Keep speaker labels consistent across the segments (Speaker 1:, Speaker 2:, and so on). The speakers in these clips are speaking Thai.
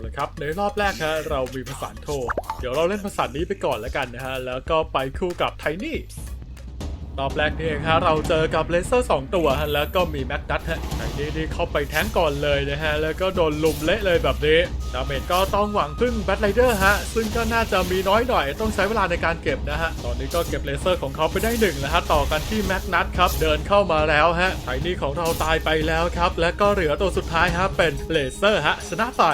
Speaker 1: เลยครับ ในรอบแรกฮะเรามีภาษาโท เดี๋ยวเราเล่นภาษานี้ไปก่อนแล้วกันนะฮะ แล้วก็ไปคู่กับไทนี่รอบแรกนี่เองฮะเราเจอกับเลเซอร์ 2 ตัวฮะแล้วก็มีแม็กดัตฮะไทนี่นี่เข้าไปแทงก่อนเลยนะฮะ แล้วก็โดนลุมเละเลยแบบนี้ ดาเมจก็ต้องหวังพึ่งแบทไรเดอร์ฮะ ซึ่งก็น่าจะมีน้อยหน่อย ต้องใช้เวลาในการเก็บนะฮะ ตอนนี้ก็เก็บเลเซอร์ของเขาไปได้หนึ่งแล้วฮะ ต่อกันที่แม็กนัทครับ เดินเข้ามาแล้วฮะไทนี่ของเราตายไปแล้วครับ และก็เหลือตัวสุดท้ายฮะเป็นเลเซอร์ฮะชนะไป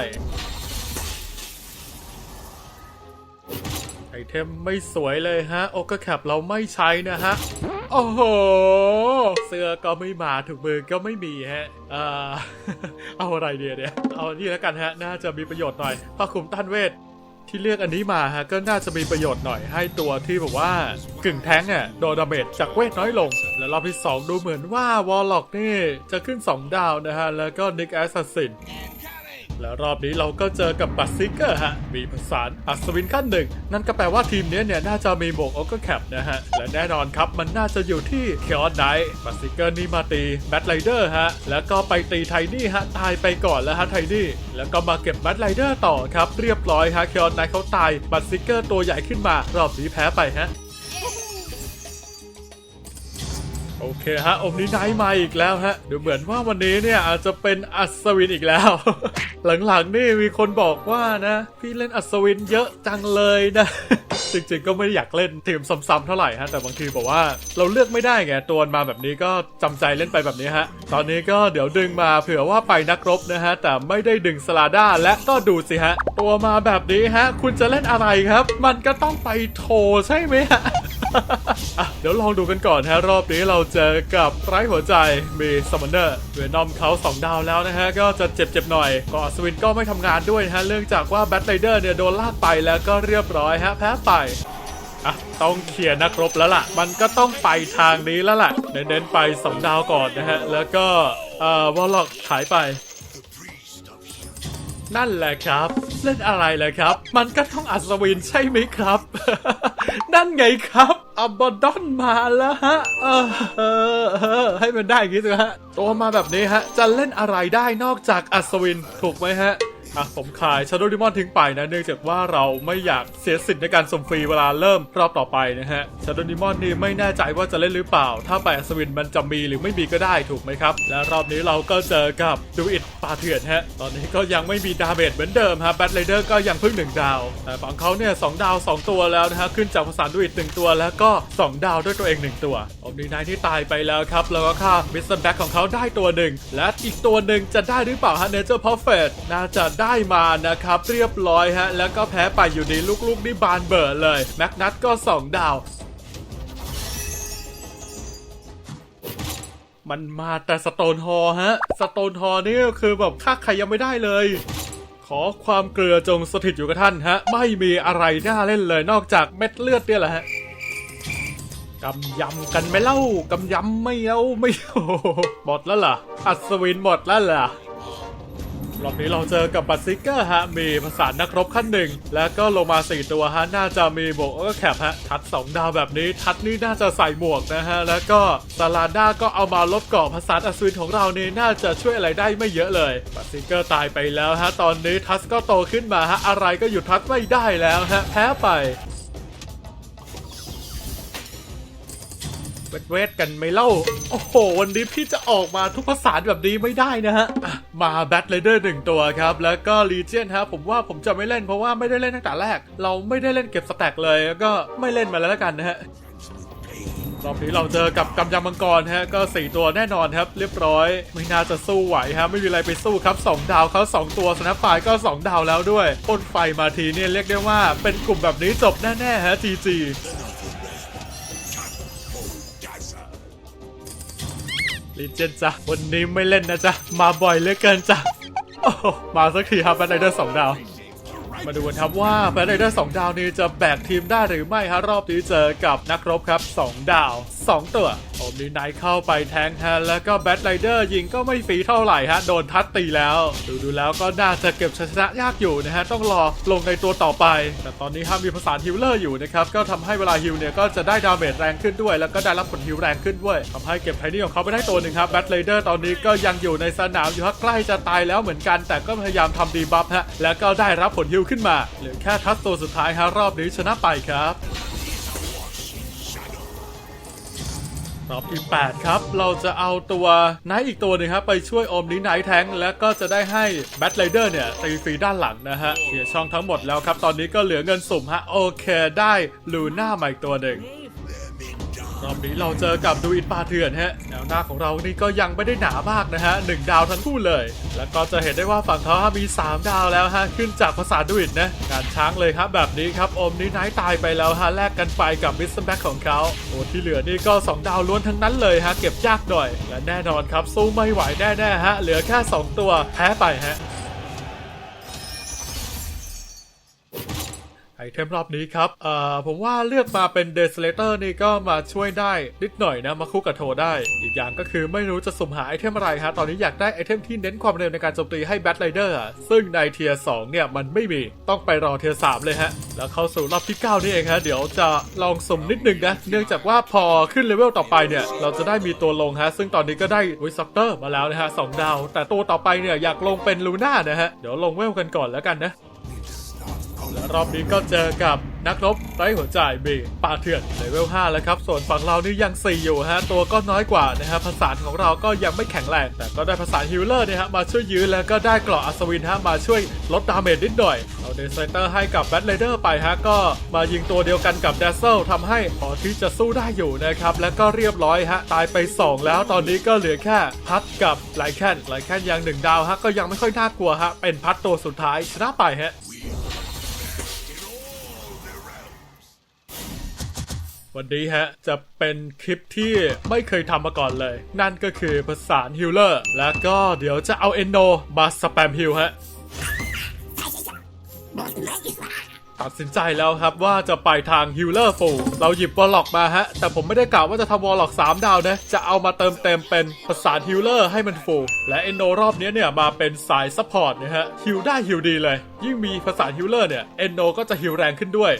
Speaker 1: เทมไม่สวยเลยฮะ โอกาแคปเราไม่ใช้นะฮะ โอ้โห เสื้อก็ไม่มาถุงมือก็ไม่มีฮะอ่าเอาอะไรเดียเนี่ย เอาอันนี้แล้วกันฮะ น่าจะมีประโยชน์หน่อยผ้าคลุมต้านเวทที่เลือกอันนี้มาฮะก็น่าจะมีประโยชน์หน่อยให้ตัวที่แบบว่ากึ่งแท้งอะโดนดาเมจจากเวทน้อยลง และรอบที่ 2 ดูเหมือนว่าวอลล็อกนี่จะขึ้น 2 ดาวนะฮะ แล้วก็นิกแอสซัสซิน แล้วรอบนี้เราก็เจอกับบัตซิกเกอร์ฮะ มีภาษาอัศวินขั้นหนึ่ง นั่นก็แปลว่าทีมนี้เนี่ย น่าจะมีบวกโอเกอร์แคปนะฮะ และแน่นอนครับ มันน่าจะอยู่ที่เคออสไนบัตซิกเกอร์นี่มาตีแบทไรเดอร์ฮะ แล้วก็ไปตีไทนี่ฮะ ตายไปก่อนแล้วฮะไทนี่ แล้วก็มาเก็บแบทไรเดอร์ต่อครับ เรียบร้อยฮะเคออสไนเขาตาย บัตซิกเกอร์ตัวใหญ่ขึ้นมารอบนี้แพ้ไปฮะ โอเคฮะอมนิไนท์มาอีกแล้วฮะดูเหมือนว่าวันนี้เนี่ยอาจจะเป็นอัศวินอีกแล้ว หลังๆนี่มีคนบอกว่านะ พี่เล่นอัศวินเยอะจังเลยนะ จริงๆก็ไม่ได้อยากเล่นทีมซ้ำๆเท่าไหร่ฮะแต่บางทีบอกว่าเราเลือกไม่ได้ไงตัวมาแบบนี้ก็จำใจเล่นไปแบบนี้ฮะ ตอนนี้ก็เดี๋ยวดึงมาเผื่อว่าไปนักรบนะฮะ แต่ไม่ได้ดึงสลาด้าและก็ดูสิฮะ ตัวมาแบบนี้ฮะ คุณจะเล่นอะไรครับ มันก็ต้องไปโทใช่ไหมฮะ เดี๋ยวลองดูกันก่อนฮะรอบนี้เราเจอกับไร้หัวใจมีซัมมอนเนอร์เวนอมเขา2 ดาวแล้วนะฮะ ก็จะเจ็บๆหน่อยก็อัศวินก็ไม่ทำงานด้วยนะฮะ เนื่องจากว่าแบทไรเดอร์เนี่ยโดนลากไปแล้วก็เรียบร้อยฮะ แพ้ไปอะต้องเคลียร์นักรบแล้วล่ะ มันก็ต้องไปทางนี้แล้วล่ะ เน้นๆไป2ดาวก่อนนะฮะ แล้วก็เอ่อวอลล็อกหายไป นั่นแหละครับ เล่นอะไรเลยครับ มันก็ต้องอัศวินใช่ไหมครับ นั่นไงครับอับบดอนมาแล้วฮะเออเออเออให้มันได้อย่างนี้สิฮะตัวมาแบบนี้ฮะ จะเล่นอะไรได้นอกจากอัศวินถูกไหมฮะ อะผมขายชาโดดิมอนทิ้งไปนะเนื่องจากว่าเราไม่อยากเสียสิทธิ์ในการส่งฟรีเวลาเริ่มรอบต่อไปนะฮะชาโดดิมอนนี่ไม่แน่ใจว่าจะเล่นหรือเปล่า ถ้าไปอัศวินมันจะมีหรือไม่มีก็ได้ถูกไหมครับ และรอบนี้เราก็เจอกับดูอิดปาเถื่อนฮะตอนนี้ก็ยังไม่มีดาเมจเหมือนเดิมฮะแบทไรเดอร์ก็ยังเพิ่งหนึ่งดาวแต่ฝั่งเขาเนี่ยสองดาวสองตัวแล้วนะฮะขึ้นจากภาษาดูอิดหนึ่งตัวแล้วก็สองดาวด้วยตัวเองหนึ่งตัวอมนีนายที่ตายไปแล้วครับ แล้วก็ฆ่ามิสเตอร์แบ็คของเขาได้ตัวหนึ่งและอีกตัวหนึ่งจะได้หรือเปล่าฮะเนเจอร์พอฟเฟตน่าจะได้ได้มานะครับ เรียบร้อยฮะ แล้วก็แพ้ไปอยู่ดีลูกๆนี่บานเบิร์เลย แม็กนัทก็สองดาวมันมาแต่สโตนฮอร์ฮะ สโตนฮอนี่คือแบบฆ่าใครยังไม่ได้เลย ขอความเกลือจงสถิตอยู่กับท่านฮะ ไม่มีอะไรน่าเล่นเลยนอกจากเม็ดเลือดเนี่ยแหละฮะกำยำกันไหมเล่ากำยำไม่เล่าไม่โหหมดแล้วเหรออัศวินหมดแล้วเห รอบนี้เราเจอกับบัตซิกเกอร์ฮะ มีภาษานักรบขั้นหนึ่ง แล้วก็ลงมา 4 ตัวฮะ น่าจะมีบวกเออแคปฮะ ทัด 2 ดาวแบบนี้ ทัดนี่น่าจะใส่หมวกนะฮะ แล้วก็ซาลาด้าก็เอามาลดเกาะภาษาอัศวินของเรานี่น่าจะช่วยอะไรได้ไม่เยอะเลย บัตซิกเกอร์ตายไปแล้วฮะ ตอนนี้ทัสก็โตขึ้นมาฮะ อะไรก็หยุดทัสไม่ได้แล้วฮะ แพ้ไป เวทกันไม่เล่า โอ้โห วันนี้พี่จะออกมาทุกภาษาแบบนี้ไม่ได้นะฮะ มาแบทเลเดอร์หนึ่งตัวครับ แล้วก็ลีเจียนฮะ ผมว่าผมจะไม่เล่นเพราะว่าไม่ได้เล่นตั้งแต่แรก เราไม่ได้เล่นเก็บสแต็กเลย แล้วก็ไม่เล่นมาแล้วละกันนะฮะรอบนี้เราเจอกับกำยำมังกรฮะก็4ตัวแน่นอนครับ เรียบร้อย ไม่น่าจะสู้ไหวฮะไม่มีอะไรไปสู้ครับ 2 ดาวเขา2 ตัวสแนปไฟก็ 2 ดาวแล้วด้วยพ่นไฟมาทีเนี่ยเรียกได้ว่าเป็นกลุ่มแบบนี้จบแน่ๆฮะ GG ลิเจนจ้ะวันนี้ไม่เล่นนะจ๊ะ มาบ่อยเหลือเกินจ้ะมาสักทีครับแบทไรเดอร์สองดาว มาดูกันครับว่าแบทไรเดอร์สองดาวนี้จะแบกทีมได้หรือไม่ฮะรอบนี้เจอกับนักรบครับ 2 ดาว 2 ตัวโอมนิไนท์เข้าไปแทงฮะแล้วก็แบทไรเดอร์ยิงก็ไม่ฟรีเท่าไหร่ฮะโดนทัดตีแล้ว ดูดูแล้วก็น่าจะเก็บชนะยากอยู่นะฮะต้องรอลงในตัวต่อไป แต่ตอนนี้ฮะมีภาษาฮิลเลอร์อยู่นะครับก็ทำให้เวลาฮิลเนี่ยก็จะได้ดาเมจแรงขึ้นด้วย แล้วก็ได้รับผลฮิลแรงขึ้นด้วยทำให้เก็บไทนี่ของเขาไปได้ตัวหนึ่งครับแบทไรเดอร์ตอนนี้ก็ยังอยู่ในสนามอยู่ฮะใกล้จะตายแล้วเหมือนกัน แต่ก็พยายามทำดีบัฟฮะแล้วก็ได้รับผลฮิลขึ้นมา เหลือแค่ทัสตัวสุดท้ายฮะรอบนี้ชนะไปครับ รอบที่ 8 ครับ เราจะเอาตัวไนท์อีกตัวหนึงครับ ไปช่วยอมนี้ไนท์แทงแล้วก็จะได้ให้แบทไรเดอร์เนี่ยตีฟรีด้านหลังนะฮะเคลียร์ช่องทั้งหมดแล้วครับ ตอนนี้ก็เหลือเงินสุ่มฮะโอเคได้ลูน่าใหม่ตัวหนึ่ง รอบนี้เราเจอกับดูอินปาเถื่อนฮะแนวหน้าของเรานี่ก็ยังไม่ได้หนามากนะฮะหนึ่งดาวทั้งคู่เลย แล้วก็จะเห็นได้ว่าฝั่งเขามี 3 ดาวแล้วฮะขึ้นจากภาษาดูอินนะการช้างเลยครับแบบนี้ครับอมนี้ไนท์ตายไปแล้วฮะแลกกันไปกับมิสเตอร์แบ็คของเขาโอ้ที่เหลือนี่ก็ 2 ดาวล้วนทั้งนั้นเลยฮะเก็บยากหน่อยและแน่นอนครับสู้ไม่ไหวแน่ๆฮะเหลือแค่ 2 ตัวแพ้ไปฮะ ไอเทมรอบนี้ครับเอ่อผมว่าเลือกมาเป็นเดสเลเตอร์นี่ก็มาช่วยได้นิดหน่อยนะมาคู่กับโทได้ อีกอย่างก็คือไม่รู้จะสุ่มหาไอเทมอะไรฮะตอนนี้อยากได้ไอเทมที่เน้นความเร็วในการโจมตีให้แบทไรเดอร์ซึ่งในเทียร์2เนี่ยมันไม่มีต้องไปรอเทียร์3เลยฮะ แล้วเข้าสู่รอบที่ 9 นี่เองฮะเดี๋ยวจะลองสุ่มนิดนึงนะเนื่องจากว่าพอขึ้นเลเวลต่อไปเนี่ยเราจะได้มีตัวลงฮะซึ่งตอนนี้ก็ได้วิซ็อกเตอร์มาแล้วนะฮะสองดาว แต่ตัวต่อไปเนี่ยอยากลงเป็นลูน่านะฮะเดี๋ยวลงเวลกันก่อนแล้วกันนะ และรอบนี้ก็เจอกับนักรบไร้หัวใจบีปาเถื่อนเลเวล5แล้วครับ ส่วนฝั่งเรานี่ยัง 4 อยู่ฮะ ตัวก็น้อยกว่านะฮะภาษานของเราก็ยังไม่แข็งแรง แต่ก็ได้ภาษานฮิลเลอร์เนี่ยฮะมาช่วยยื้อแล้วก็ได้เกราะอัศวินฮะมาช่วยลดดาเมจนิดหน่อย เอาเดซเซนเตอร์ให้กับแบทเลเดอร์ไปฮะ ก็มายิงตัวเดียวกันกับเดซเซลทำให้พอที่จะสู้ได้อยู่นะครับ แล้วก็เรียบร้อยฮะตายไป 2 แล้วตอนนี้ก็เหลือแค่พัดกับไลแคนไลแคนยังหนึ่งดาวฮะก็ยังไม่ค่อยน่ากลัวฮะเป็นพัดตัวสุดท้ายชนะไปฮะ วันนี้ฮะ จะเป็นคลิปที่ไม่เคยทำมาก่อนเลย นั่นก็คือภาษานฮิลเลอร์ แล้วก็เดี๋ยวจะเอาเอนโนมาสแปมฮิลฮะ ตัดสินใจแล้วครับว่าจะไปทางฮิลเลอร์ฟูเราหยิบวอลล็อกมาฮะ แต่ผมไม่ได้กล่าวว่าจะทำวอลล็อก 3 ดาวนะ จะเอามาเติมเต็มเป็นภาษานฮิลเลอร์ให้มันฟูและเอนโนรอบนี้เนี่ยมาเป็นสายซัพพอร์ตนะฮะฮิลได้ฮิลดีเลย ยิ่งมีภาษานฮิลเลอร์เนี่ยเอนโนก็จะฮิลแรงขึ้นด้วย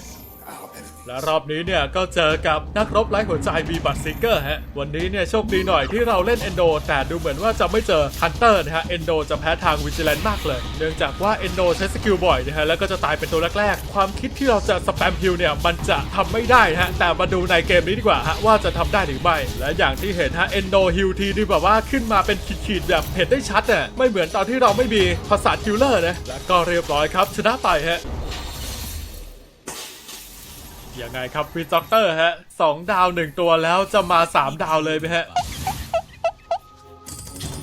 Speaker 1: และรอบนี้เนี่ยก็เจอกับนักรบไร้หัวใจบีบัตซิงเกอร์ฮะ วันนี้เนี่ยโชคดีหน่อยที่เราเล่นเอนโดแต่ดูเหมือนว่าจะไม่เจอฮันเตอร์นะฮะ เอนโดจะแพ้ทางวิจิแลนมากเลย เนื่องจากว่าเอนโดใช้สกิลบ่อยนะฮะ แล้วก็จะตายเป็นตัวแรกๆ ความคิดที่เราจะสแปมฮิลเนี่ยมันจะทำไม่ได้ฮะ แต่มาดูในเกมนี้ดีกว่าฮะว่าจะทำได้หรือไม่ และอย่างที่เห็นฮะเอนโดฮิลทีนี่แบบว่าขึ้นมาเป็นขีดๆแบบเห็นได้ชัดอะไม่เหมือนตอนที่เราไม่มีภาษาฮิลเลอร์นะ และก็เรียบร้อยครับชนะไปฮะ ยังไงครับวีจ็อกเตอร์ฮะสองดาวหนึ่งตัวแล้วจะมาสามดาวเลยไหมฮะ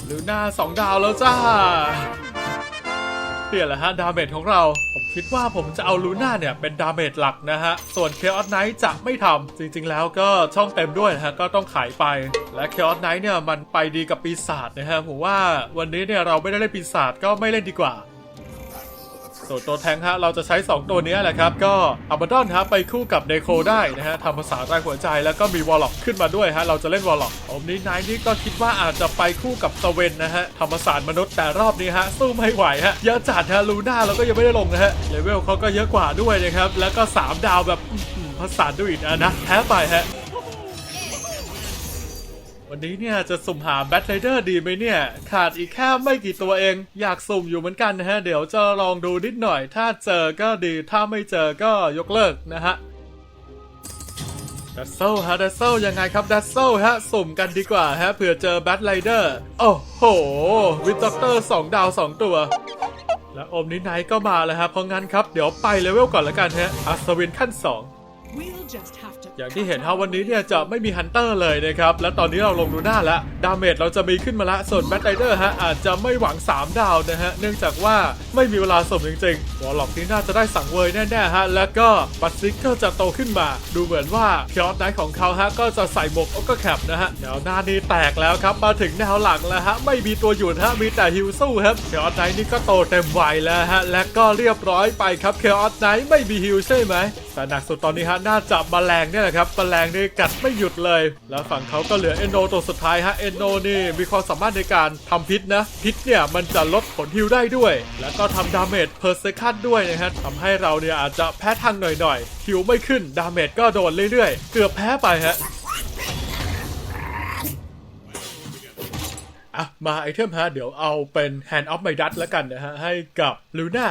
Speaker 1: ลูน่าสองดาวแล้วจ้าเปลี่ยนแหละฮะดาเมจของเรา ผมคิดว่าผมจะเอาลูน่าเนี่ยเป็นดาเมจหลักนะฮะ ส่วนเคออสไนท์จะไม่ทำจริงๆแล้วก็ช่องเต็มด้วยนะฮะ ก็ต้องขายไป และเคออสไนท์เนี่ยมันไปดีกับปีศาจนะฮะ ผมว่าวันนี้เนี่ยเราไม่ได้เล่นปีศาจก็ไม่เล่นดีกว่า ส่วนตัวแทงฮะเราจะใช้ 2 ตัวนี้แหละครับ ก็อับดอนฮะไปคู่กับเดโคได้นะฮะทำภาษาใต้หัวใจแล้วก็มีวอลล็อกขึ้นมาด้วยฮะเราจะเล่นวอลล็อกผมนี้นท์นี่ก็คิดว่าอาจจะไปคู่กับสเวนนะฮะธรรมศาสตร์มนุษย์แต่รอบนี้ฮะสู้ไม่ไหวฮะเยอะจัดฮะลูน่าเราก็ยังไม่ได้ลงนะฮะเลเวลเขาก็เยอะกว่าด้วยนะครับแล้วก็ 3 ดาวแบบภาษาดูอิดอะนะแพ้ไปฮะ วันนี้เนี่ยจะสุ่มหาแบทไรเดอร์ดีไหมเนี่ย ขาดอีกแค่ไม่กี่ตัวเอง อยากสุ่มอยู่เหมือนกันนะฮะ เดี๋ยวจะลองดูนิดหน่อย ถ้าเจอก็ดีถ้าไม่เจอก็ยกเลิกนะฮะดัซเซลฮะดัซเซลยังไงครับดัซเซลฮะสุ่มกันดีกว่าฮะเผื่อเจอแบทไรเดอร์โอ้โห วิทด็อกเตอร์2ดาว2ตัว และอมนิไนท์ก็มาแล้วครับเพราะงั้นครับ เดี๋ยวไปเลเวลก่อนละกันฮะอัศวินขั้น2
Speaker 2: We'll just have
Speaker 1: อย่างที่เห็นฮะวันนี้เนี่ยจะไม่มีฮันเตอร์เลยนะครับ และตอนนี้เราลงดูหน้าแล้ว ดาเมจเราจะมีขึ้นมาละ ส่วนแบทไรเดอร์ฮะอาจจะไม่หวัง 3 ดาวนะฮะ เนื่องจากว่าไม่มีเวลาสมจริงๆวอลล็อกนี้น่าจะได้สั่งเวยแน่ๆฮะ แล้วก็บัตซิกกอร์จะโตขึ้นมา ดูเหมือนว่าคอร์สไนท์ของเขาฮะก็จะใส่หมวกโอกแคปนะฮะแนวหน้านี้แตกแล้วครับ มาถึงแนวหลังแล้วฮะ ไม่มีตัวหยุดฮะ มีแต่ฮิวสู้ครับคอร์สไนท์นี่ก็โตเต็มวัยแล้วฮะ และก็เรียบร้อยไปครับคอร์สไนท์ไม่มีฮิวใช่ไหมแต่หนักสุดตอนนี้ฮะน่าจะแมลงเนี่ยแหละครับแมลงนี่กัดไม่หยุดเลย แล้วฝั่งเขาก็เหลือเอนโนตัวสุดท้ายฮะเอนโนนี่มีความสามารถในการทำพิษนะ พิษเนี่ยมันจะลดผลฮิวได้ด้วย แล้วก็ทำดาเมจเพอร์เซคันด้วยนะฮะทำให้เราเนี่ยอาจจะแพ้ทางหน่อยๆฮิวไม่ขึ้นดาเมจก็โดนเรื่อยๆ เกือบแพ้ไปฮะอะมาไอเทมฮะเดี๋ยวเอาเป็น Hand of My Dust แล้วกันนะฮะให้กับลูน่า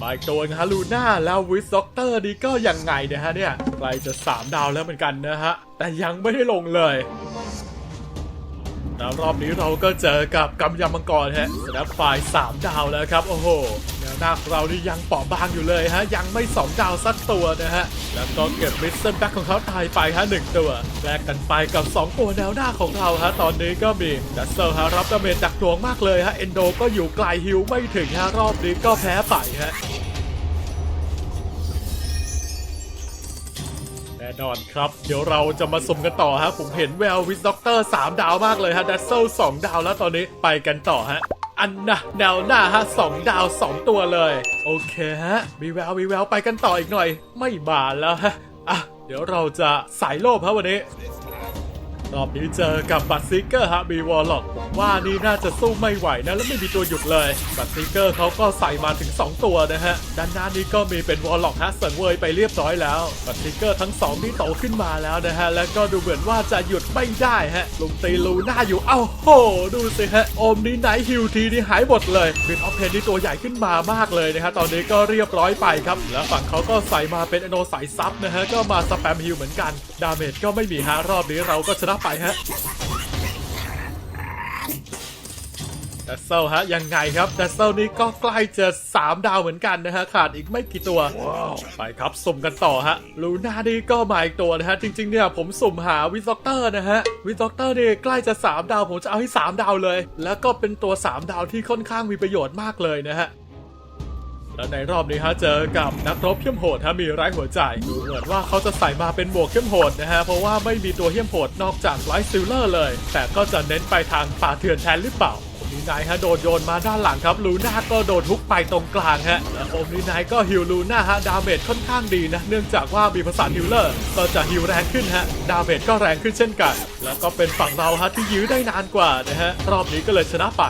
Speaker 1: มาอีกตัวนะฮะลูน่าแล้ววิสด็อกเตอร์นี่ก็ยังไงนะฮะเนี่ยใกล้จะ 3 ดาวแล้วเหมือนกันนะฮะ แต่ยังไม่ได้ลงเลย แล้วรอบนี้เราก็เจอกับกำยำมังกรฮะสนับฝ่าย 3 ดาวแล้วครับ โอ้โหแนวหน้าของเรานี่ยังเปราะบางอยู่เลยฮะ ยังไม่ 2 ดาวสักตัวนะฮะ แล้วก็เก็บมิสเตอร์แบ็คของเขาตายไปฮะหนึ่งตัวแลกกันไปกับ 2 ตัวแนวหน้าของเราฮะ ตอนนี้ก็มีดัสเซลฮะรับดาเมจจากดวงมากเลยฮะ เอนโดก็อยู่ไกลฮิวไม่ถึงฮะรอบนี้ก็แพ้ไปฮะ น่นอนครับ เดี๋ยวเราจะมาสมกันต่อฮะ ผมเห็นแวววิสด็อกเตอร์3ดาวมากเลยฮะดัซเซล2ดาวแล้วตอนนี้ไปกันต่อฮะ อันนะแนวหน้าฮะ2ดาว2ตัวเลย โอเคฮะ มีแววมีแววไปกันต่ออีกหน่อย ไม่บานแล้วฮะ อะ เดี๋ยวเราจะสายโลภฮะวันนี้ รอบนี้เจอกับบัตซิเกอร์ฮะมีวอลล็อกผมว่านี่น่าจะสู้ไม่ไหวนะ แล้วไม่มีตัวหยุดเลย บัตซิเกอร์เขาก็ใส่มาถึง 2 ตัวนะฮะ ด้านหน้านี้ก็มีเป็นวอลล็อกฮะเสังเวยไปเรียบร้อยแล้ว บัตซิเกอร์ทั้งสองนี่โตขึ้นมาแล้วนะฮะ แล้วก็ดูเหมือนว่าจะหยุดไม่ได้ฮะลุงตีลูหน้าอยู่ เอ้าโห ดูสิฮะโอมนี้ไนท์ฮิวทีนี่หายหมดเลยบินออฟเพนนี่ตัวใหญ่ขึ้นมามากเลยนะฮะตอนนี้ก็เรียบร้อยไปครับ แล้วฝั่งเขาก็ใส่มาเป็นอโนสายซับนะฮะก็มาสแปมฮิวเหมือนกัน ดาเมจก็ไม่มีฮะรอบนี้เราก็ชนะไปฮะดัสเซลฮะยังไงครับดัสเซลนี่ก็ใกล้จะ 3 ดาวเหมือนกันนะฮะ ขาดอีกไม่กี่ตัว ไปครับสุ่มกันต่อฮะลูน่านี่ก็มาอีกตัวนะฮะ จริง ๆ เนี่ยผมสุ่มหาวิสด็อกเตอร์นะฮะ วิสด็อกเตอร์นี่ใกล้จะ 3 ดาวผมจะเอาให้ 3 ดาวเลย แล้วก็เป็นตัว 3 ดาวที่ค่อนข้างมีประโยชน์มากเลยนะฮะ แล้วในรอบนี้ฮะเจอกับนักรบเข้มโหดฮะมีไร้หัวใจดูเหมือนว่าเขาจะใส่มาเป็นหมวกเข้มโหดนะฮะเพราะว่าไม่มีตัวเข้มโหดนอกจากไลท์ซิลเลอร์เลย แต่ก็จะเน้นไปทางป่าเถื่อนแทนหรือเปล่าโอมนีไนฮะโดนโยนมาด้านหลังครับลูน่าก็โดนทุกไปตรงกลางฮะและโอมนีไนก็ฮิวลูน่าฮะดาเมจค่อนข้างดีนะ เนื่องจากว่ามีภาษาฮิลเลอร์ก็จะฮิวแรงขึ้นฮะดาเมจก็แรงขึ้นเช่นกัน แล้วก็เป็นฝั่งเราฮะที่ยื้อได้นานกว่านะฮะรอบนี้ก็เลยชนะไป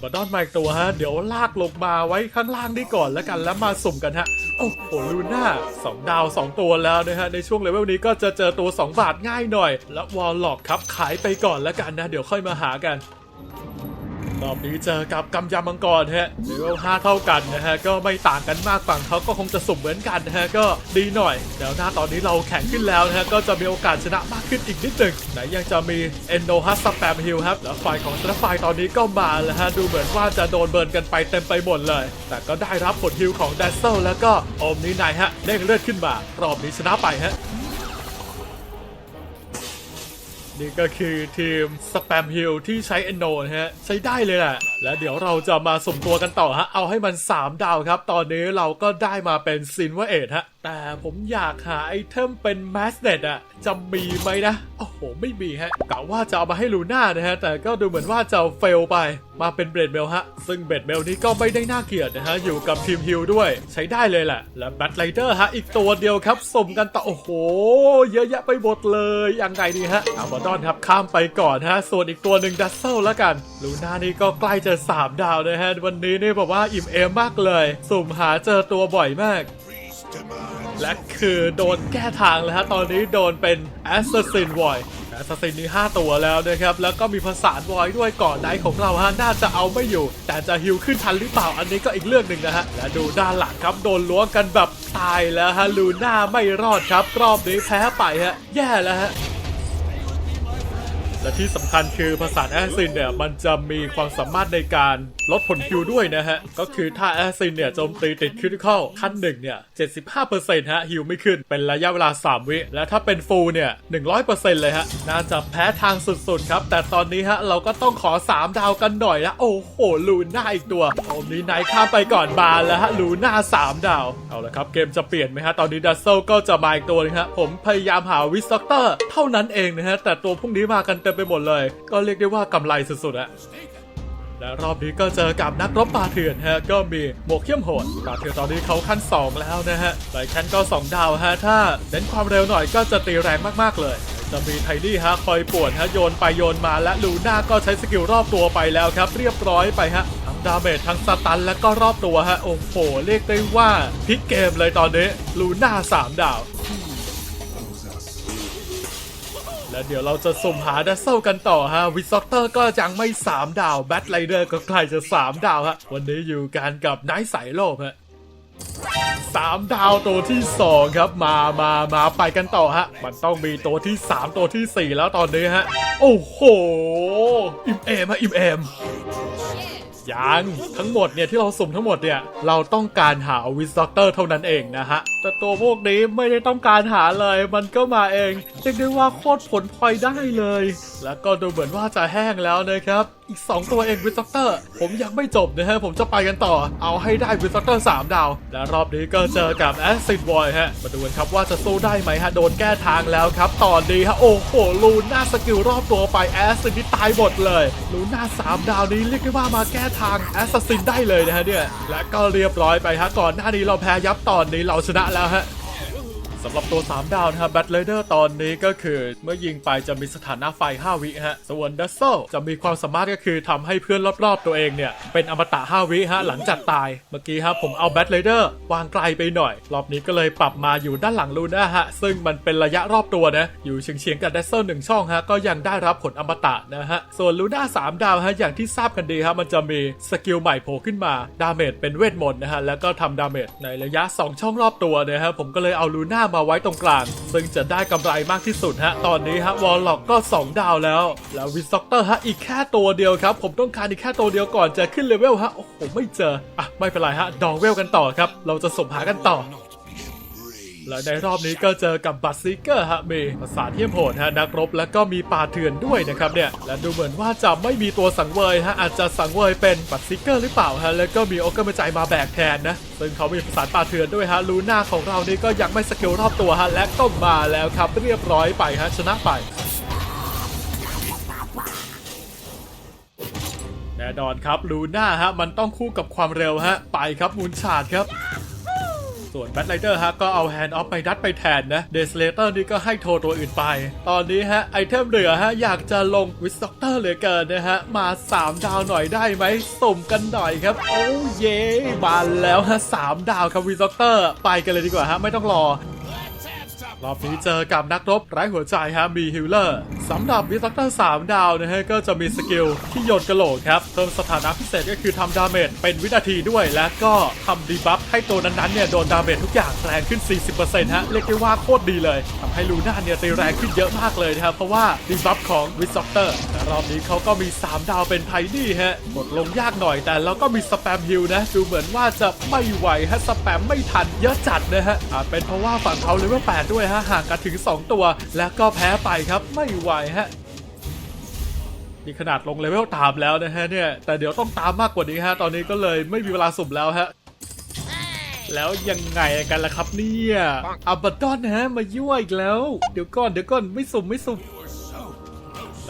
Speaker 1: อาบาดอนมาอีกตัวฮะ เดี๋ยวลากลงมาไว้ข้างล่างนี้ก่อนแล้วกันแล้วมาสุ่มกันฮะ โอ้โหลูน่าสองดาว 2 ตัวแล้วนะฮะ ในช่วงเลเวลนี้ก็จะเจอตัว 2 บาทง่ายหน่อย แล้ววอลล็อกครับขายไปก่อนแล้วกันนะ เดี๋ยวค่อยมาหากัน รอบนี้เจอกับกำยำมังกรฮะเลเวล5เท่ากันนะฮะก็ไม่ต่างกันมากฝั่งเขาก็คงจะสุ่มเหมือนกันนะฮะก็ดีหน่อยเดี๋ยวหน้าตอนนี้เราแข่งขึ้นแล้วนะฮะก็จะมีโอกาสชนะมากขึ้นอีกนิดหนึ่งไหนยังจะมีเอนโดฮัสสแปมฮิลครับแล้วฝ่ายของสตาร์ไฟตอนนี้ก็มาแล้วฮะดูเหมือนว่าจะโดนเบิร์นกันไปเต็มไปหมดเลย แต่ก็ได้รับผลฮิลของแดซเซลแล้วก็อมนี้นายฮะเด้งเลือดขึ้นมารอบนี้ชนะไปฮะ นี่ก็คือทีมสแปมฮิลที่ใช้เอนโนนะฮะ ใช้ได้เลยแหละ และเดี๋ยวเราจะมาสมตัวกันต่อฮะ เอาให้มัน 3 ดาวครับ ตอนนี้เราก็ได้มาเป็นซินวอร์เอทฮะ แต่ผมอยากหาไอเทมเป็นแมสเนตอะจะมีไหมนะ โอ้โห ไม่มีฮะกะว่าจะเอามาให้ลูน่านะฮะ แต่ก็ดูเหมือนว่าจะเฟลไป มาเป็นเบรดเบลฮะ ซึ่งเบรดเบลนี้ก็ไม่ได้น่าเกลียดนะฮะ อยู่กับทีมฮิลด้วย ใช้ได้เลยแหละ และแบทไลเดอร์ฮะ อีกตัวเดียวครับ สมกันต่อ โอ้โห เยอะแยะไปหมดเลยยังไงดีฮะอาบาดอนครับ ข้ามไปก่อนฮะ ส่วนอีกตัวหนึ่งดัซเซลแล้วกัน ลูน่านี่ก็ใกล้จะ3 ดาวนะฮะ วันนี้นี่บอกว่าอิ่มเอมมากเลย สุ่มหาเจอตัวบ่อยมาก และคือโดนแก้ทางแล้วฮะ ตอนนี้โดนเป็น Assassin Void Assassin นี่5ตัวแล้วนะครับ แล้วก็มีภาษา Void ด้วยก่อนไดของเราฮะ น่าจะเอาไม่อยู่ แต่จะฮิวขึ้นทันหรือเปล่า อันนี้ก็อีกเรื่องหนึ่งนะฮะ และดูด้านหลังครับ โดนล้วงกันแบบตายแล้วฮะ ลูน่าไม่รอดครับ รอบนี้แพ้ไปฮะ แย่แล้วฮะ และที่สำคัญคือภาษาแอซินเนี่ยมันจะมีความสามารถในการลดผลคิวด้วยนะฮะ ก็คือถ้าแอซินเนี่ยโจมตีติดคริติคอลขั้นหนึ่งเนี่ย 75%ฮะฮิวไม่ขึ้นเป็นระยะเวลา 3 วิ และถ้าเป็นฟูลเนี่ย 100%เลยฮะ น่าจะแพ้ทางสุดๆครับ แต่ตอนนี้ฮะ เราก็ต้องขอ 3 ดาวกันหน่อยนะ โอ้โห ลูน่าอีกตัวโอมนี้ไนท์ข้ามไปก่อนบานแล้วฮะลูน่า 3 ดาว เอาละครับเกมจะเปลี่ยนไหมฮะตอนนี้ดัซเซลก็จะมาอีกตัวนึงฮะผมพยายามหาวิสต็อกเตอร์เท่านั้นเองนะฮะแต่ตัวพวกนี้มากันเต็มไปหมดเลย ก็เรียกได้ว่ากำไรสุดๆอะและรอบนี้ก็เจอกับนักรบป่าเถื่อนฮะก็มีหมวกเข้มโหดป่าเถื่อนตอนนี้เขาขั้น 2 แล้วนะฮะไลแคนก็ 2 ดาวฮะถ้าเน้นความเร็วหน่อยก็จะตีแรงมากๆเลย จะมีไทนี่ฮะคอยป่วนฮะโยนไปโยนมาและลูน่าก็ใช้สกิลรอบตัวไปแล้วครับ เรียบร้อยไปฮะทั้งดาเมจทั้งสตันและก็รอบตัวฮะโอ้โหเรียกได้ว่าพลิกเกมเลยตอนนี้ลูน่า3 ดาว และเดี๋ยวเราจะสุ่มหาดัซเซลกันต่อฮะวิซ็อตเตอร์ก็ยังไม่ 3 ดาวแบทไ i เดอร์ก็ใกล้จะ 3 ดาวฮะวันนี้อยู่กันกับไนท์สายโลกฮะสามดาวตัวที่2ครับมามามาไปกันต่อฮะ มันต้องมีตัวที่3ตัวที่4แล้วตอนนี้ฮะ โอ้โห อิ่มเอมฮะอิ่มเอม ยังทั้งหมดเนี่ยที่เราสุ่มทั้งหมดเนี่ยเราต้องการหาวิสด็อกเตอร์เท่านั้นเองนะฮะ แต่ตัวพวกนี้ไม่ได้ต้องการหาเลยมันก็มาเองเรียกได้ว่าโคตรผลพลอยได้เลย แล้วก็ดูเหมือนว่าจะแห้งแล้วนะครับ อีก 2 ตัวเองวิสด็อกเตอร์ ผมยังไม่จบนะฮะ ผมจะไปกันต่อ เอาให้ได้วิสด็อกเตอร์3ดาว และรอบนี้ก็เจอกับแอสซิดบอยฮะ มาดูกันครับว่าจะสู้ได้ไหมฮะ โดนแก้ทางแล้วครับตอนนี้ฮะ โอ้โห ลูน่าสกิลรอบตัวไปแอสซินที่ตายหมดเลย ลูน่า3ดาวนี้เรียกได้ว่ามาแก้ทางแอสซินได้เลยนะฮะเนี่ย และก็เรียบร้อยไปฮะ ก่อนหน้านี้เราแพ้ยับตอนนี้เราชนะแล้วฮะ สำหรับตัว 3 ดาวนะครับแบทเลเดอร์ตอนนี้ก็คือเมื่อยิงไปจะมีสถานะไฟ 5 วิฮะ ส่วนดัซเซลจะมีความสามารถก็คือทำให้เพื่อนรอบๆตัวเองเนี่ย เป็นอมตะ 5 วิฮะ หลังจากตาย เมื่อกี้ครับผมเอาแบทเลเดอร์วางไกลไปหน่อย รอบนี้ก็เลยปรับมาอยู่ด้านหลังลูน่าฮะ ซึ่งมันเป็นระยะรอบตัวนะ อยู่เฉียงๆกับดัซเซลหนึ่งช่องฮะ ก็ยังได้รับผลอมตะนะฮะ ส่วนลูน่า3ดาวฮะ อย่างที่ทราบกันดีครับมันจะมีสกิลใหม่โผล่ขึ้นมา ดาเมจเป็นเวทมนต์นะฮะ แล้วก็ทำดาเมจในระยะ 2 ช่องรอบตัวนะฮะ ผมก็เลยเอาลูน่ามาไว้ตรงกลาง ซึ่งจะได้กำไรมากที่สุดฮะ ตอนนี้ฮะวอลล็อกก็ 2 ดาวแล้ว แล้ววิสซ็อกเตอร์ฮะอีกแค่ตัวเดียวครับ ผมต้องการอีกแค่ตัวเดียวก่อนจะขึ้นเลเวลฮะ โอ้โหไม่เจอ อะไม่เป็นไรฮะ ดองเวลกันต่อครับ เราจะสมหากันต่อ และในรอบนี้ก็เจอกับบัตซิเกอร์ฮะมีภาษาเทียมโหดฮะนักรบแล้วก็มีป่าเถื่อนด้วยนะครับเนี่ยและดูเหมือนว่าจะไม่มีตัวสังเวยฮะอาจจะสังเวยเป็นบัตซิเกอร์หรือเปล่าฮะแล้วก็มีโอกาสใจมาแบกแทนนะซึ่งเขามีภาษาป่าเถื่อนด้วยฮะลูน่าของเรานี่ก็ยังไม่สกิลรอบตัวฮะและก็มาแล้วครับเรียบร้อยไปฮะชนะไปแน่นอนครับลูน่าฮะมันต้องคู่กับความเร็วฮะไปครับมูนชาดครับ ส่วนแบทไลเดอร์ฮะก็เอาแฮนด์ออฟไปดัดไปแทนนะเดสเลเตอร์นี่ก็ให้โทรตัวอื่นไป ตอนนี้ฮะไอเทมเหลือฮะอยากจะลงวิสต็อกเตอร์เหลือเกินนะฮะมา 3 ดาวหน่อยได้ไหมสุ่มกันหน่อยครับ โอ้เย่มาแล้วฮะ3ดาวครับวิสต็อกเตอร์ไปกันเลยดีกว่าฮะไม่ต้องรอ รอบนี้เจอกับนักรบไร้หัวใจฮะมีฮิลเลอร์สำหรับวิสตักเตอร์3ดาวนะฮะก็จะมีสกิลที่โยนกระโหลกครับเพิ่มสถานะพิเศษก็คือทำดาเมจเป็นวินาทีด้วย และก็ทำดีบัฟให้ตัวนั้นๆเนี่ยโดนดาเมจทุกอย่างแรงขึ้น 40%ฮะเรียกได้ว่าโคตรดีเลยทำให้ลูน่าเนี่ยตีแรงขึ้นเยอะมากเลยนะครับเพราะว่าดีบัฟของวิสตักเตอร์ รอบนี้เขาก็มี 3 ดาวเป็นไทนี่ฮะกดลงยากหน่อยแต่เราก็มีสแปมฮิลนะ ดูเหมือนว่าจะไม่ไหวฮะสแปมไม่ทันเยอะจัดนะฮะอาจเป็นเพราะว่าฝั่งเขาเลเวล8ด้วยฮะห่างกันถึง 2 ตัว แล้วก็แพ้ไปครับไม่ไหวฮะนี่ขนาดลงเลเวลตามแล้วนะฮะเนี่ยแต่เดี๋ยวต้องตามมากกว่านี้ฮะตอนนี้ก็เลยไม่มีเวลาสุ่มแล้วฮะแล้วยังไงกันล่ะครับเนี่ยอับบดอนฮะมายั่วอีกแล้ว เดี๋ยวก่อนเดี๋ยวก่อนไม่สุ่มไม่สุ่ม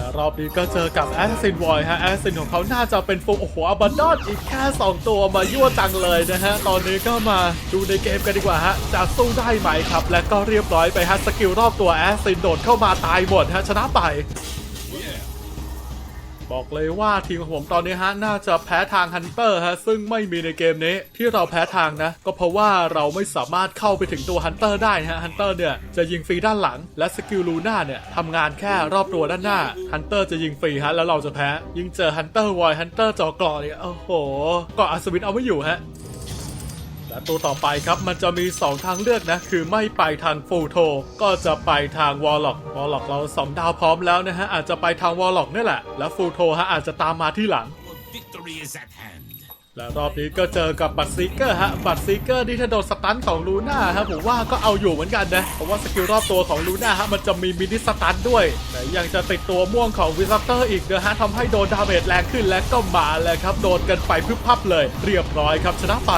Speaker 1: และรอบนี้ก็เจอกับแอสซินวอยฮะแอสซินของเขาน่าจะเป็นฟุกโอ้โหอับบดอนอีกแค่ 2 ตัวมายั่วจังเลยนะฮะ ตอนนี้ก็มาดูในเกมกันดีกว่าฮะ จะสู้ได้ไหมครับ และก็เรียบร้อยไปฮะ สกิลรอบตัวแอสซินโดดเข้ามาตายหมดฮะ ชนะไป บอกเลยว่าทีมของผมตอนนี้ฮะน่าจะแพ้ทางฮันเตอร์ฮะซึ่งไม่มีในเกมนี้ที่เราแพ้ทางนะ ก็เพราะว่าเราไม่สามารถเข้าไปถึงตัวฮันเตอร์ได้ฮะฮันเตอร์เนี่ยจะยิงฟรีด้านหลัง และสกิลลูน่าเนี่ยทำงานแค่รอบตัวด้านหน้าฮันเตอร์จะยิงฟรีฮะแล้วเราจะแพ้ ยิงเจอฮันเตอร์วอยฮันเตอร์จอกรอเนี่ยโอ้โหก็อัศวินเอาไม่อยู่ฮะ และตัวต่อไปครับมันจะมี 2 ทางเลือกนะ คือไม่ไปทางฟูโทก็จะไปทางวอลล็อกวอลล็อกเรา 2 ดาวพร้อมแล้วนะฮะ อาจจะไปทางวอลล็อกนี่แหละ แล้วฟูโทฮะอาจจะตามมาที่หลัง และรอบนี้ก็เจอกับบัตซีเกอร์ฮะ บัตซีเกอร์ที่ถ้าโดนสตันของลูน่าฮะผมว่าก็เอาอยู่เหมือนกันนะ เพราะว่าสกิลรอบตัวของลูน่าฮะมันจะมีมินิสตันด้วย แต่ยังจะติดตัวม่วงของวิสเตอร์อีกนะฮะทำให้โดนดาเมจแรงขึ้นและก็มาเลยครับ โดนกันไปพึบพับเลย เรียบร้อยครับชนะไป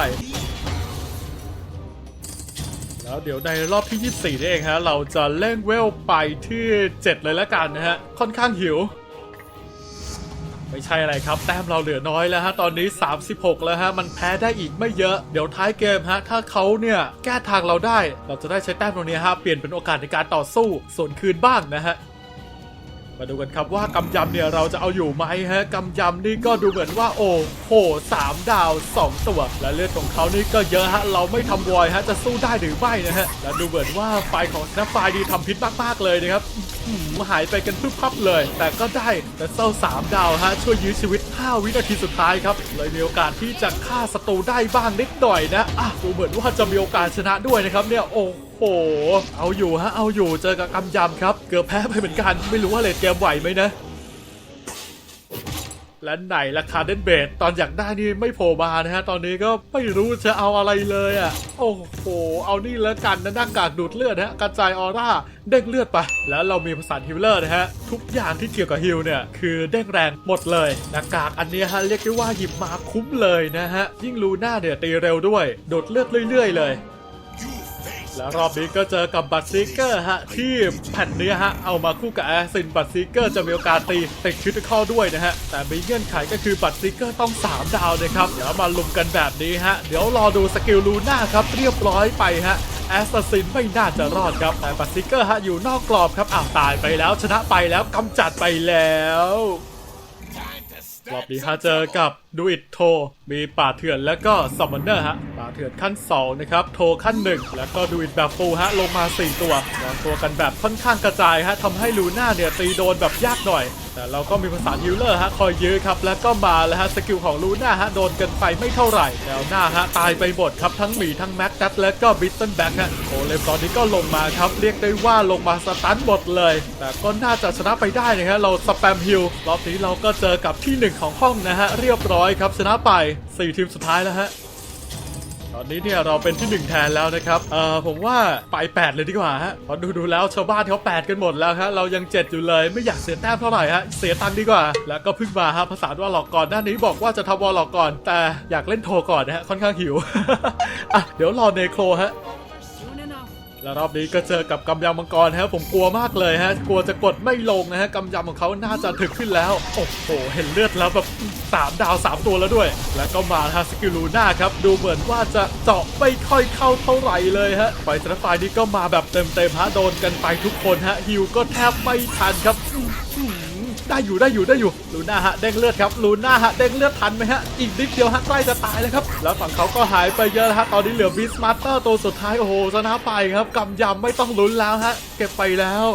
Speaker 1: แล้วเดี๋ยวในรอบที่ 24นี่เองฮะเราจะเล่นเวลไปที่ 7 เลยละกันนะฮะ ค่อนข้างหิว ไม่ใช่อะไรครับ แต้มเราเหลือน้อยแล้วฮะ ตอนนี้ 36 แล้วฮะ มันแพ้ได้อีกไม่เยอะ เดี๋ยวท้ายเกมฮะ ถ้าเขาเนี่ย แก้ทางเราได้ เราจะได้ใช้แต้มตรงนี้ฮะ เปลี่ยนเป็นโอกาสในการต่อสู้ส่วนคืนบ้างนะฮะ มาดูกันครับว่ากำยำเนี่ยเราจะเอาอยู่ไหมฮะกำยำนี่ก็ดูเหมือนว่าโอ้โหสามดาว 2 ตัว และเลือดของเขานี่ก็เยอะฮะเราไม่ทำวอยฮะจะสู้ได้หรือไม่นะฮะและดูเหมือนว่าไฟของสแนปไฟดีทำพิษมากๆเลยนะครับหือหายไปกันพึบพับเลย แต่ก็ได้แต่เศร้าสามดาวฮะช่วยยื้อชีวิต 5 วินาทีสุดท้ายครับเลยมีโอกาสที่จะฆ่าศัตรูได้บ้างนิดหน่อยนะอะดูเหมือนว่าจะมีโอกาสชนะด้วยนะครับเนี่ยโอ้โอ้โห เอาอยู่ฮะ เอาอยู่ เจอกับกำยำครับ เกือบแพ้ไปเหมือนกัน ไม่รู้ว่าเลดเกมไหวไหมนะ และไหนราคาเดนเบดตอนอยากได้นี่ไม่โผล่มานะฮะ ตอนนี้ก็ไม่รู้จะเอาอะไรเลยอะ โอ้โห เอานี่แล้วกันนะหน้ากากดูดเลือดฮะ กระจายออร่า เด้งเลือดไป แล้วเรามีภาษาฮิลเลอร์นะฮะ ทุกอย่างที่เกี่ยวกับฮิลเนี่ย คือเด้งแรงหมดเลยหน้ากากอันนี้ฮะเรียกได้ว่าหยิบมาคุ้มเลยนะฮะ ยิ่งลูน่าเนี่ยตีเร็วด้วยดูดเลือดเรื่อย ๆ เลย แล้วรอบนี้ก็เจอกับบัตซีเกอร์ฮะที่แผ่นนี้ฮะเอามาคู่กับแอสซินบัตซีเกอร์จะมีโอกาสตีติดคริติคอด้วยนะฮะแต่มีเงื่อนไขก็คือบัตซีเกอร์ต้อง 3 ดาวนะครับเดี๋ยวมาลุมกันแบบนี้ฮะเดี๋ยวรอดูสกิลลูน่าครับเรียบร้อยไปฮะแอสซัสซินไม่น่าจะรอดครับแต่บัตซิเกอร์ฮะอยู่นอกกรอบครับอ้าวตายไปแล้วชนะไปแล้วกำจัดไปแล้วรอบนี้ฮะเจอกับดูอิ t โทมีป่าเถื่อนแล้วก็ซัมมอนเนอร์ฮะาเถื่อนขั้น 2 นะครับ โทขั้น 1 แล้วก็ดูอิ t แบบฟูฮะ ลงมา 4 ตัววางตัวกันแบบค่อนข้างกระจายฮะทำให้ลูน่าเนี่ย ตีโดนแบบยากหน่อย แต่เราก็มีภาษาฮิลเลอร์ฮะ คอยยื้อครับ แล้วก็มาแล้วฮะ สกิลของลูน่าฮะ โดนกันไปไม่เท่าไหร่ แล้วหน้าฮะ ตายไปหมดครับ ทั้งหมีทั้งแม็กดัตและก็บิสตันแบ็กฮะโอเลมตอนนี้ก็ลงมาครับ เรียกได้ว่าลงมาสตันหมดเลย แต่ก็น่าจะชนะไปได้นะฮะ เราสแปมฮิลรอบนี้เราก็เจอกับที่หนึ่งของห้องนะฮะ เรียบร้อยครับ ชนะไป 4 ทีมสุดท้ายแล้วฮะ อนนี้เนี่ยเราเป็นที่หนึ่งแทนแล้วนะครับ เอ่อผมว่าไป8เลยดีกว่าฮะเพอดูดูแล้วชาวบ้านเขา8กันหมดแล้วฮะเรายัง7อยู่เลยไม่อยากเสียแต้มเท่าไหร่ฮะเสียตังค์ดีกว่า แล้วก็เพิ่งมาฮะภาษาว่าหลอกก่อนหน้านี้บอกว่าจะทำวอลหลอกก่อน แต่อยากเล่นโทรก่อนนะฮะค่อนข้างหิวอะเดี๋ยวรอเนโครฮะ แล้วรอบนี้ก็เจอกับกำยำมังกรฮะผมกลัวมากเลยฮะ กลัวจะกดไม่ลงนะฮะกำยำของเขาน่าจะถึกขึ้นแล้ว โอ้โห เห็นเลือดแล้วแบบสามดาวสามตัวแล้วด้วย แล้วก็มาฮะสกิลูน่าครับ ดูเหมือนว่าจะเจาะไม่ค่อยเข้าเท่าไหร่เลยฮะไฟสร์ไฟนี้ก็มาแบบเต็มๆฮะโดนกันไปทุกคนฮะฮิวก็แทบไม่ทันครับ ได้อยู่ได้อยู่ได้อยู่ลูน่าฮะเด้งเลือดครับลูน่าฮะเด้งเลือดทันไหมฮะอีกนิดเดียวฮะใกล้จะตายแล้วครับแล้วฝั่งเขาก็หายไปเยอะฮะตอนนี้เหลือบิสมาสเตอร์ตัวสุดท้ายโอ้โหชนะไปครับกำยำไม่ต้องลุ้นแล้วฮะเก็บไปแล้ว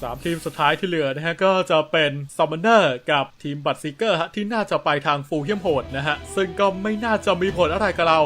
Speaker 1: สามทีมสุดท้ายที่เหลือนะฮะก็จะเป็นซัมมอนเนอร์กับทีมบัตซิเกอร์ฮะที่น่าจะไปทางฟูลเฮียมโหดนะฮะซึ่งก็ไม่น่าจะมีผลอะไรกับเรา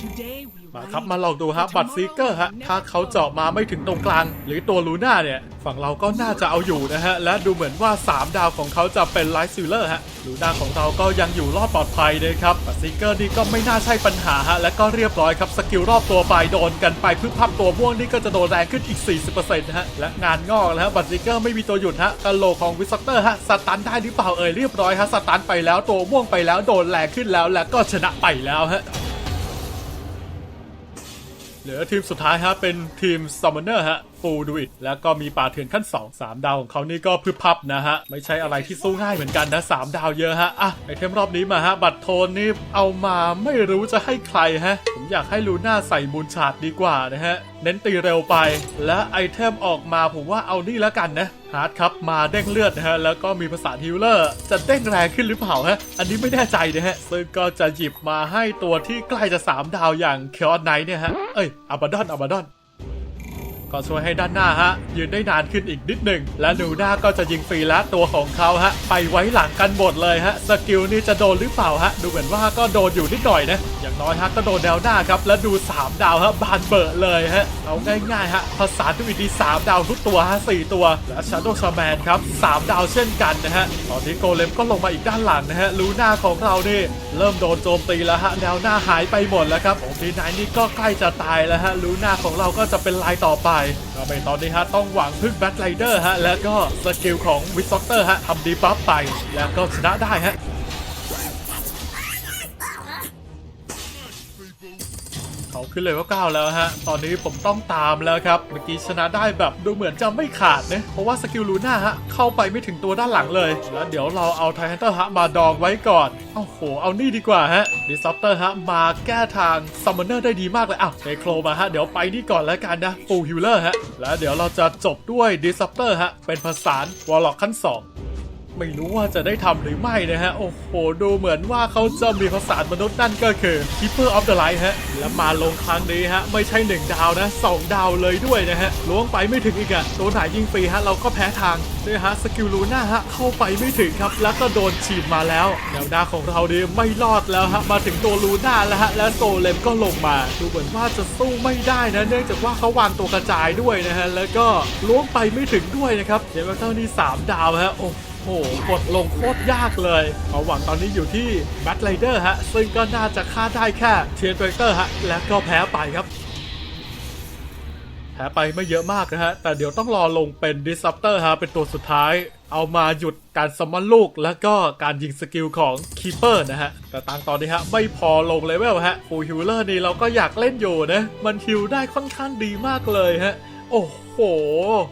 Speaker 2: Today we
Speaker 1: มาครับมาลองดูฮะบัตรซีเกอร์ฮะถ้าเขาเจาะมาไม่ถึงตรงกลาง หรือตัวลูน่าเนี่ย ฝั่งเราก็น่าจะเอาอยู่นะฮะ และดูเหมือนว่า 3 ดาวของเขาจะเป็นไลท์ซิลเลอร์ฮะลูน่าของเราก็ยังอยู่รอดปลอดภัยนะครับบัตรซีเกอร์นี่ก็ไม่น่าใช่ปัญหาฮะและก็เรียบร้อยครับสกิลรอบตัวไปโดนกันไปพึ่งพับตัวม่วงนี่ก็จะโดนแรงขึ้นอีก 40%นะฮะและงานงอกแล้วฮะบัตรซีเกอร์ไม่มีตัวหยุดฮะกะโลของวิสเตอร์ฮะสตันได้หรือเปล่าเอ่ยเรียบร้อยฮะสตันไปแล้วตัวม่วงไปแล้วโดนแรงขึ้นแล้ว และก็ชนะไปแล้วฮะ เหลือทีมสุดท้ายฮะเป็นทีมซัมมอนเนอร์ฮะ ฟูดูอิ t แล้วก็มีป่าเถื่อนขั้น 2 3 ดาวของเขานี่ก็พึบพับนะฮะ ไม่ใช่อะไรที่สู้ง่ายเหมือนกันนะ 3 ดาวเยอะฮะ อะ ไอเทมรอบนี้มาฮะ บัตรโทนนี่เอามาไม่รู้จะให้ใครฮะ ผมอยากให้ลูน่าใส่มูลชาดดีกว่านะฮะ เน้นตีเร็วไป และไอเทมออกมาผมว่าเอานี่แล้วกันนะฮาร์ดครับมาเด้งเลือดนะฮะ แล้วก็มีภาษาฮิลเลอร์ จะเด้งแรงขึ้นหรือเปล่าฮะ อันนี้ไม่แน่ใจนะฮะ ซึ่งก็จะหยิบมาให้ตัวที่ใกล้จะ 3 ดาวอย่างเคออนไนเนี่ยฮะ เอ้ยอับาดอนอับาดอน ก็ช่วยให้ด้านหน้าฮะยืนได้นานขึ้นอีกนิดหนึ่งและหนูหน้าก็จะยิงฟรีและตัวของเขาฮะไปไว้หลังกันหมดเลยฮะสกิลนี่จะโดนหรือเปล่าฮะดูเหมือนว่าก็โดนอยู่นิดหน่อยนะอย่างน้อยฮะก็โดนแนวหน้าครับและดู 3 ดาวฮะบานเบอะเลยฮะเอาง่ายๆฮะภาษาทุกวิธี3ดาวทุกตัวฮะ4ตัว และชาโดชาแมนครับ3ดาวเช่นกันนะฮะตอนนี้โกเลมก็ลงมาอีกด้านหลังนะฮะลูน่าของเรานี่เริ่มโดนโจมตีแล้วฮะแนวหน้าหายไปหมดแล้วครับของทีนายนี่ก็ใกล้จะตายแล้วฮะลูน่าของเราก็จะเป็นลายต่อไปก็เป็นตอนนี้ฮะต้องหวังพึ่งแบทไลเดอร์ฮะแล้วก็สกิลของวิสซ็อกเตอร์ฮะทำดีบัฟไปแล้วก็ชนะได้ฮะ ขึ้นเลยว่าเก้าแล้วฮะ ตอนนี้ผมต้องตามแล้วครับ เมื่อกี้ชนะได้แบบดูเหมือนจะไม่ขาดนะเพราะว่าสกิลลูน่าฮะเข้าไปไม่ถึงตัวด้านหลังเลย แล้วเดี๋ยวเราเอาไทฮันเตอร์ฮะมาดองไว้ก่อนโอ้โห เอานี่ดีกว่าฮะดิสซัปเตอร์ฮะมาแก้ทางซัมมอนเนอร์ได้ดีมากเลยอ้าวเดโครมาฮะเดี๋ยวไปนี่ก่อนแล้วกันนะฟูลฮิลเลอร์ฮะแล้วเดี๋ยวเราจะจบด้วยดิสซัปเตอร์ฮะเป็นผสานวอลล็อกขั้นสอง ไม่รู้ว่าจะได้ทำหรือไม่นะฮะ โอ้โห ดูเหมือนว่าเขาจะมีภาษามนุษย์นั่นก็คือ Keeper of the Light ฮะ และมาลงครั้งนี้ฮะ ไม่ใช่ 1 ดาวนะ 2 ดาวเลยด้วยนะฮะ ล้วงไปไม่ถึงอีกอะตัวไหนยิงฟรีฮะ เราก็แพ้ทางด้วยฮะ สกิลลูน่าฮะ เข้าไปไม่ถึงครับ แล้วก็โดนฉีดมาแล้ว แนวหน้าของเราดีไม่รอดแล้วฮะ มาถึงตัวลูน่าแล้วฮะ และโซเลมก็ลงมา ดูเหมือนว่าจะสู้ไม่ได้นะ เนื่องจากว่าเขาวางตัวกระจายด้วยนะฮะ แล้วก็ล้วงไปไม่ถึงด้วยนะครับเดวิลเตอร์นี่สามดาวฮะ โอ้โอ้ โหกดลงโคตรยากเลยเอาหวังตอนนี้อยู่ที่แบทไ i เดอร์ฮะ ซึ่งก็น่าจะฆ่าได้แค่เทียนเเตอร์ฮะ และก็แพ้ไปครับ แพ้ไปไม่เยอะมากนะฮะ แต่เดี๋ยวต้องรอลงเป็นดิส r ั p เตอร์ฮะ เป็นตัวสุดท้าย เอามาหยุดการสมอนลูก แล้วก็การยิงสกิลของคีเปอร์นะฮะ แต่ตังตอนนี้ฮะ ไม่พอลงเลเวลฮะฟูฮิลเลอร์นี่เราก็อยากเล่นอยู่นะ มันฮิลได้ค่อนข้างดีมากเลยฮะ โอ้โห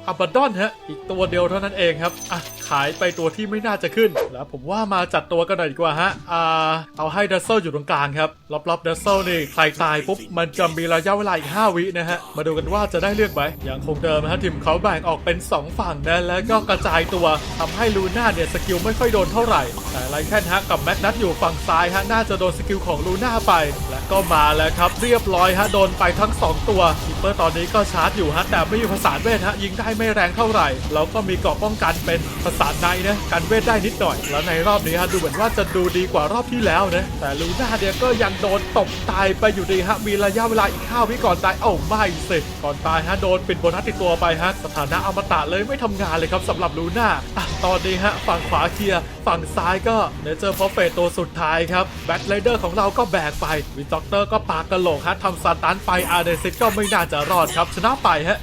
Speaker 1: อับดอนฮะ อีกตัวเดียวเท่านั้นเองครับ อะ ขายไปตัวที่ไม่น่าจะขึ้น แล้วผมว่ามาจัดตัวกันหน่อยดีกว่าฮะ อ่า เอาให้ดัซเซลอยู่ตรงกลางครับรอบๆดัซเซลนี่ใครตายปุ๊บ มันจะมีระยะเวลาอีก 5 วินะฮะ มาดูกันว่าจะได้เลือกไหมยังคงเดิมฮะทีมเขาแบ่งออกเป็น 2 ฝั่งนะ แล้วก็กระจายตัวทำให้ลูน่าเนี่ยสกิลไม่ค่อยโดนเท่าไหร่ แต่ไรแค่นฮะกับแม็กนัทอยู่ฝั่งซ้ายฮะ น่าจะโดนสกิลของลูน่าไป และก็มาแล้วครับ เรียบร้อยฮะ โดนไปทั้ง 2 ตัวคีเปอร์ตอนนี้ก็ชาร์จอยู่ฮะ แต่ไม่มีภาษานเวทฮะยิงได้ไม่แรงเท่าไหร่แล้วก็มีเกราะป้องกันเป็นภาษานในนะกันเวทได้นิดหน่อย แล้วในรอบนี้ฮะดูเหมือนว่าจะดูดีกว่ารอบที่แล้วนะแต่ลูน่าเนี่ยก็ยังโดนตบตายไปอยู่ดีฮะมีระยะเวลาอีก5วิก่อนตายเอ้าไม่สิก่อนตายฮะโดนปิดโบนัสติดตัวไปฮะสถานะอมตะเลยไม่ทำงานเลยครับสำหรับลูน่าอะตอนนี้ฮะฝั่งขวาเคลียร์ฝั่งซ้ายก็เนเจอร์พอเฟตตัวสุดท้ายครับแบ็คไรเดอร์ของเราก็แบกไปวินจ็อกเตอร์ก็ปากกระโหลกฮะทำสตันไปอาร์เดซิตก็ไม่น่าจะรอดครับชนะไปฮะ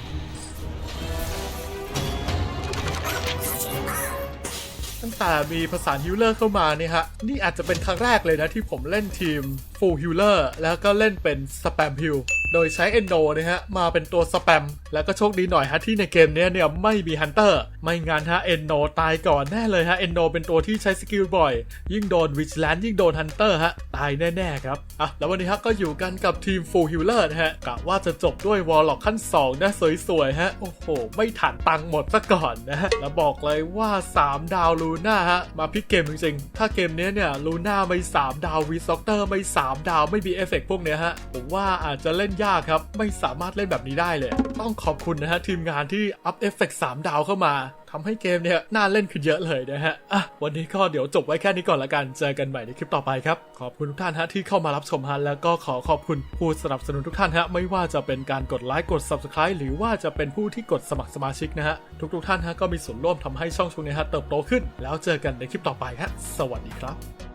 Speaker 1: แต่มีภาษาฮิลเลอร์เข้ามานี่ฮะ นี่อาจจะเป็นครั้งแรกเลยนะที่ผมเล่นทีมฟูลฮิลเลอร์แล้วก็เล่นเป็นสแปมฮิลโดยใช้เอนโดนะฮะ มาเป็นตัวสแปม แล้วก็โชคดีหน่อยฮะที่ในเกมนี้เนี่ยไม่มีฮันเตอร์ไม่งั้นฮะเอนโดตายก่อนแน่เลยฮะเอนโดเป็นตัวที่ใช้สกิลบ่อย ยิ่งโดนวิชแลนด์ยิ่งโดนฮันเตอร์ฮะ ตายแน่ๆครับ อะ แล้ววันนี้ฮะก็อยู่กันกับทีมฟูลฮิลเลอร์นะฮะกะว่าจะจบด้วยวอลล็อกขั้น 2 นะสวยๆฮะโอ้โห ไม่ถันตังค์หมดซะก่อนนะฮะแล้วบอกเลยว่า 3 ดาวลูนาฮะ มาพลิกเกมจริงๆ ถ้าเกมนี้เนี่ยลูน่าไม่ 3 ดาววีซ็อกเตอร์ไม่ 3 ดาวไม่มีเอฟเฟกต์พวกเนี้ยฮะ ผมว่าอาจจะเล่นยากครับ ไม่สามารถเล่นแบบนี้ได้เลย ต้องขอบคุณนะฮะทีมงานที่อัพเอฟเฟกต์3ดาวเข้ามา ทำให้เกมเนี่ยน่าเล่นขึ้นเยอะเลยนะฮะอะวันนี้ก็เดี๋ยวจบไว้แค่นี้ก่อนละกัน เจอกันใหม่ในคลิปต่อไปครับ ขอบคุณทุกท่านฮะที่เข้ามารับชมฮะแล้วก็ขอขอบคุณผู้สนับสนุนทุกท่านฮะไม่ว่าจะเป็นการกดไลค์กด subscribe หรือว่าจะเป็นผู้ที่กดสมัครสมาชิกนะฮะทุกๆท่านฮะก็มีส่วนร่วมทำให้ช่องชูเนี้ฮะเติบโตขึ้น แล้วเจอกันในคลิปต่อไปฮะสวัสดีครับ